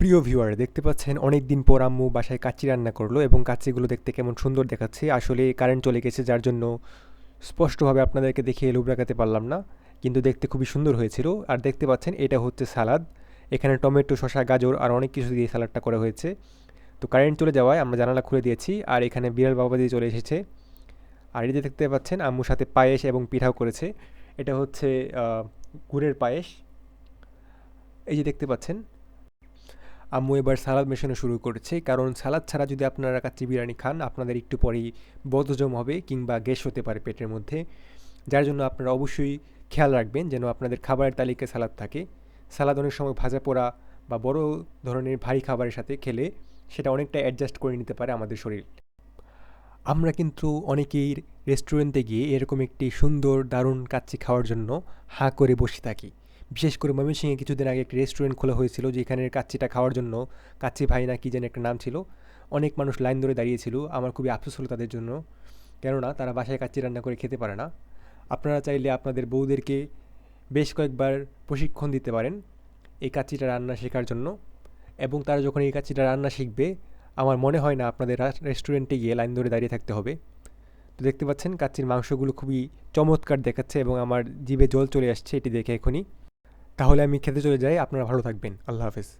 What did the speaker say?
প্রিয় ভিউয়ার দেখতে পাচ্ছেন অনেক দিন পর আম্মু বাসায় কাচ্চি রান্না করল এবং কাচ্চিগুলো দেখতে কেমন সুন্দর দেখাচ্ছে। আসলে কারেন্ট চলে গেছে, যার জন্য স্পষ্টভাবে আপনাদেরকে দেখিয়ে লোভ রাখাতে পারলাম না, কিন্তু দেখতে খুবই সুন্দর হয়েছিল। আর দেখতে পাচ্ছেন, এটা হচ্ছে সালাদ। এখানে টমেটো, শসা, গাজর আর অনেক কিছু দিয়ে সালাদটা করা হয়েছে। তো কারেন্ট চলে যাওয়ায় আমরা জানালা খুলে দিয়েছি আর এখানে বিড়াল বাবা দিয়ে চলে এসেছে। আর যে দেখতে পাচ্ছেন, আম্মুর সাথে পায়েস এবং পিঠাও করেছে। এটা হচ্ছে গুড়ের পায়েস। এই যে দেখতে পাচ্ছেন আম্মু এবার সালাদ মেশানো শুরু করেছে। কারণ সালাদ ছাড়া যদি আপনারা কাচ্চি বিরিয়ানি খান, আপনাদের একটু পরেই বদজম হবে কিংবা গ্যাস হতে পারে পেটের মধ্যে। যার জন্য আপনারা অবশ্যই খেয়াল রাখবেন যেন আপনাদের খাবারের তালিকায় সালাদ থাকে। সালাদ অনেক সময় ভাজা পোড়া বা বড় ধরনের ভারী খাবারের সাথে খেলে সেটা অনেকটা অ্যাডজাস্ট করে নিতে পারে আমাদের শরীর। আমরা কিন্তু অনেকেই রেস্টুরেন্টে গিয়ে এরকম একটি সুন্দর, দারুণ কাচ্চি খাওয়ার জন্য হাঁ করে বসে থাকি। বিশেষ করে ময়মনসিংহে কিছুদিন আগে একটি রেস্টুরেন্ট খোলা হয়েছিল, যেখানে কাচ্চিটা খাওয়ার জন্য কাচ্চি ভাই না কি যেন একটা নাম ছিল, অনেক মানুষ লাইন ধরে দাঁড়িয়েছিল আমার খুবই আফসোস হলো তাদের জন্য, কেননা তারা বাসায় কাচ্চি রান্না করে খেতে পারে না। আপনারা চাইলে আপনাদের বউদেরকে বেশ কয়েকবার প্রশিক্ষণ দিতে পারেন এই কাচ্চিটা রান্না শেখার জন্য। এবং তারা যখন এই কাচ্চিটা রান্না শিখবে, আমার মনে হয় না আপনাদের রেস্টুরেন্টে গিয়ে লাইন ধরে দাঁড়িয়ে থাকতে হবে। তো দেখতে পাচ্ছেন, কাচ্চির মাংসগুলো খুবই চমৎকার দেখাচ্ছে এবং আমার জিভে জল চলে আসছে এটি দেখে এখনই। তাহলে আমি খেতে চলে যাই আপনারা ভালো থাকবেন। আল্লাহ হাফেজ।